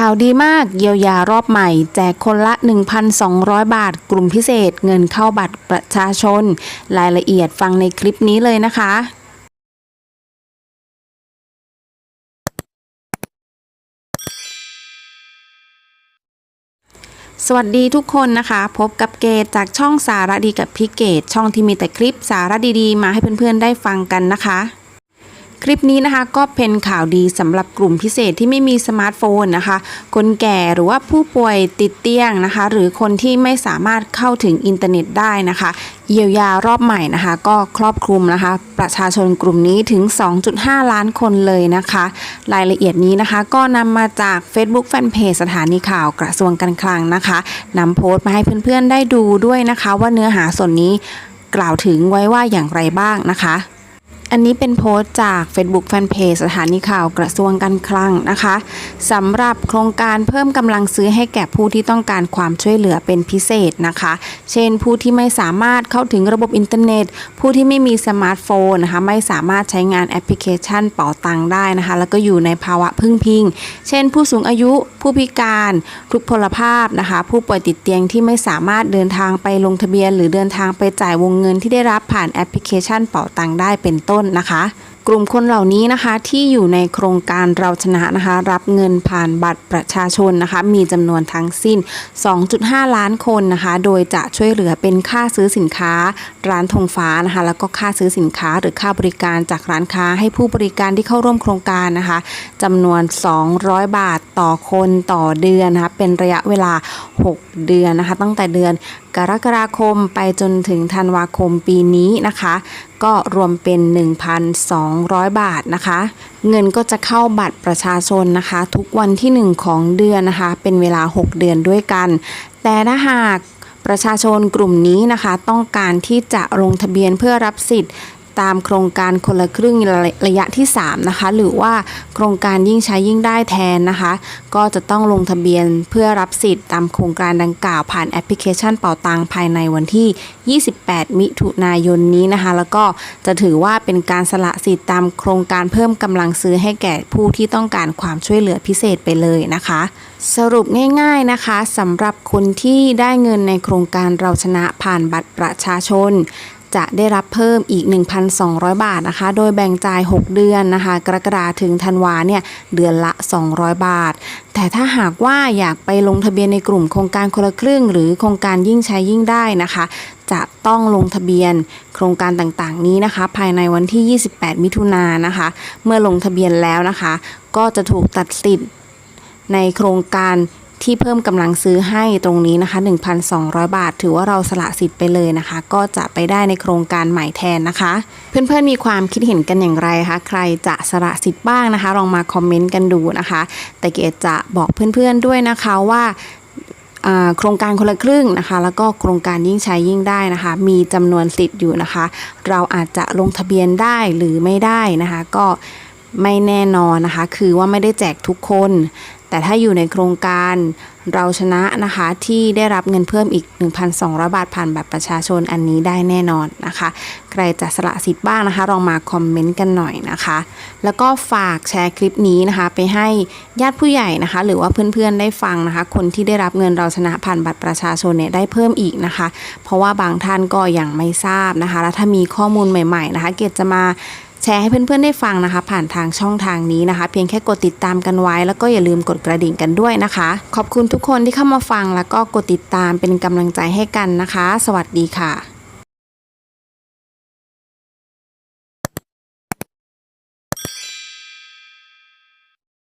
ข่าวดีมากเยียวยารอบใหม่ แจกคนละ 1,200 บาท กลุ่มพิเศษ เงินเข้าบัตรประชาชน รายละเอียดฟังในคลิปนี้เลยนะคะสวัสดีทุกคนนะคะ พบกับเกตจากช่องสารดีกับพี่เกตช่องที่มีแต่คลิปสาระดีๆ มาให้เพื่อนๆได้ฟังกันนะคะ คลิปนี้นะคะก็เป็นข่าวดีสำหรับกลุ่มพิเศษที่ไม่มีสมาร์ทโฟนนะคะ คนแก่หรือว่าผู้ป่วยติดเตียงนะคะ หรือคนที่ไม่สามารถเข้าถึงอินเทอร์เน็ตได้นะคะ เยียวยารอบใหม่นะคะ ก็ครอบคลุมนะคะ ประชาชนกลุ่มนี้ถึง 2.5 ล้านคนเลยนะคะ รายละเอียดนี้นะคะก็นำมาจาก Facebook Fanpage สถานีข่าวกระทรวงการคลังนะคะนำโพสต์มาให้เพื่อนๆได้ดูด้วยนะคะ ว่าเนื้อหาส่วนนี้กล่าวถึงไว้ว่าอย่างไรบ้างนะคะ อันนี้เป็นโพสต์จาก Facebook Fanpage สถานีข่าวกระทรวงการคลังนะคะสำหรับโครงการเพิ่มกำลังซื้อให้แก่ผู้ที่ต้องการความช่วยเหลือเป็นพิเศษนะคะ เช่น ผู้ที่ไม่สามารถเข้าถึงระบบอินเทอร์เน็ต ผู้ที่ไม่มีสมาร์ทโฟนนะคะไม่สามารถใช้งานแอปพลิเคชันเป๋าตังได้นะคะ แล้วก็อยู่ในภาวะพึ่งพิง เช่น ผู้สูงอายุผู้พิการทุกพลภาพนะคะ ผู้ป่วยติดเตียงที่ไม่สามารถเดินทางไปลงทะเบียน หรือเดินทางไปจ่ายวงเงินที่ได้รับผ่านแอปพลิเคชันเป๋าตังได้เป็นต้นนะคะ กลุ่มคนเหล่านี้นะคะที่อยู่ในโครงการเราชนะนะคะ รับเงินผ่านบัตรประชาชนนะคะ มีจำนวนทั้งสิ้น 2.5 ล้านคนนะคะ โดยจะช่วยเหลือเป็นค่าซื้อสินค้า ร้านธงฟ้านะคะ แล้วก็ค่าซื้อสินค้าหรือค่าบริการจากร้านค้า ให้ผู้บริการที่เข้าร่วมโครงการนะคะจำนวน 200 บาทต่อคนต่อเดือนนะคะเป็นระยะเวลา 6 เดือนนะคะ ตั้งแต่เดือนกรกฎาคมไปจนถึงธันวาคมปีนี้นะคะ ก็รวมเป็น 1,200 200 บาทนะคะ เงินก็จะเข้าบัตรประชาชนนะคะ ทุกวันที่ 1 ของเดือนนะคะ เป็นเวลา 6 เดือนด้วยกัน แต่ถ้าหากประชาชนกลุ่มนี้นะคะ ต้องการที่จะลงทะเบียนเพื่อรับสิทธิ์ ตามโครงการคนละครึ่งระยะที่ 3 นะคะ หรือว่าโครงการยิ่งใช้ยิ่งได้แทนนะคะ ก็จะต้องลงทะเบียนเพื่อรับสิทธิ์ตามโครงการดังกล่าวผ่านแอปพลิเคชันเป่าตังภายในวันที่ 28 มิถุนายนนี้นะคะ แล้วก็จะถือว่าเป็นการสละสิทธิ์ตามโครงการเพิ่มกำลังซื้อให้แก่ผู้ที่ต้องการความช่วยเหลือพิเศษไปเลยนะคะ สรุปง่ายๆนะคะสำหรับคนที่ได้เงินในโครงการเราชนะผ่านบัตรประชาชน จะได้รับเพิ่มอีก 1,200 บาทนะคะ โดยแบ่งจ่าย 6 เดือนนะคะ กรกฎาถึงธันวาเนี่ยเดือนละ 200 บาท แต่ถ้าหากว่าอยากไปลงทะเบียนในกลุ่มโครงการคนละครึ่ง หรือโครงการยิ่งใช้ยิ่งได้นะคะ จะต้องลงทะเบียนโครงการต่างๆนี้นะคะ ภายในวันที่ 28 มิถุนายนนะคะ เมื่อลงทะเบียนแล้วนะคะ ก็จะถูกตัดสิทธิ์ในโครงการ ที่เพิ่มกำลังซื้อให้ตรงนี้นะคะ 1,200 บาท ถือว่าเราสละสิทธิ์ไปเลยนะคะ ก็จะไปได้ในโครงการใหม่แทนนะคะ เพื่อนๆมีความคิดเห็นกันอย่างไรคะ ใครจะสละสิทธิ์บ้างนะคะ ลองมาคอมเมนต์กันดูนะคะ แต่เกดจะบอกเพื่อนๆด้วยนะคะว่าโครงการคนละครึ่งนะคะ แล้วก็โครงการยิ่งใช้ยิ่งได้นะคะ มีจำนวนสิทธิ์อยู่นะคะ เราอาจจะลงทะเบียนได้หรือไม่ได้นะคะ ก็ไม่แน่นอนนะคะ คือว่าไม่ได้แจกทุกคน แต่ถ้าอยู่ในโครงการเราชนะนะคะที่ได้รับเงินเพิ่มอีก 1,200 บาทผ่านบัตรประชาชนอันนี้ได้แน่นอนนะคะ ใครจะสละสิทธิ์บ้างนะคะลองมาคอมเมนต์กันหน่อยนะคะ แล้วก็ฝากแชร์คลิปนี้นะคะ ไปให้ญาติผู้ใหญ่นะคะ หรือว่าเพื่อนๆได้ฟังนะคะ คนที่ได้รับเงินเราชนะผ่านบัตรประชาชนเนี่ยได้เพิ่มอีกนะคะ เพราะว่าบางท่านก็ยังไม่ทราบนะคะ แล้วถ้ามีข้อมูลใหม่ ๆนะคะ เกดจะมา แชร์ให้เพื่อนๆได้ฟังนะคะ ผ่านทางช่องทางนี้นะคะ เพียงแค่กดติดตามกันไว้ แล้วก็อย่าลืมกดกระดิ่งกันด้วยนะคะ ขอบคุณทุกคนที่เข้ามาฟังแล้วก็กดติดตามเป็นกำลังใจให้กันนะคะ สวัสดีค่ะ